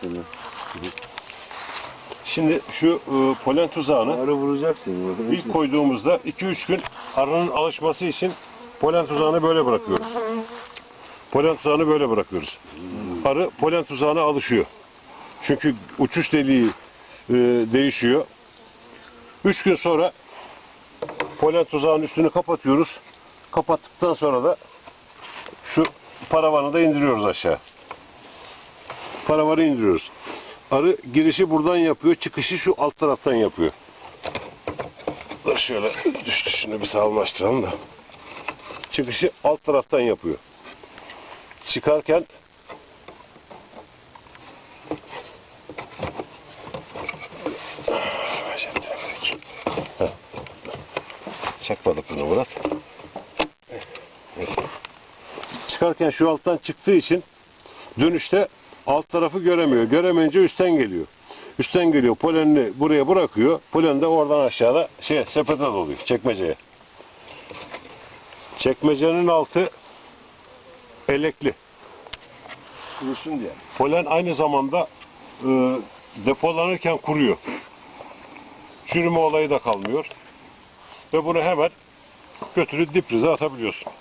seni. Şimdi şu e, polen tuzağını Arı vuracaksın. ilk koyduğumuzda 2-3 gün arının alışması için polen tuzağını böyle bırakıyoruz. Polen tuzağını böyle bırakıyoruz. Arı polen tuzağına alışıyor. Çünkü uçuş deliği e, değişiyor. 3 gün sonra polen tuzağının üstünü kapatıyoruz. Kapattıktan sonra da şu paravanı da indiriyoruz aşağı. Paravanı indiriyoruz. Arı girişi buradan yapıyor, çıkışı şu alt taraftan yapıyor. Dur şöyle düştü şunu bir sağlamlaştıralım da. Çıkışı alt taraftan yapıyor. Çıkarken. Çek balıkını Murat. Neyse. Çıkarken şu alttan çıktığı için dönüşte alt tarafı göremiyor. Göremeyince üstten geliyor. Üstten geliyor. Polenini buraya bırakıyor. Polen de oradan aşağıda şey sepete doluyor. Çekmeceye. Çekmecenin altı elekli. Kurusun diye. Polen aynı zamanda e, depolanırken kuruyor. Çürüme olayı da kalmıyor. Ve bunu hemen götürüp diprize atabiliyorsun.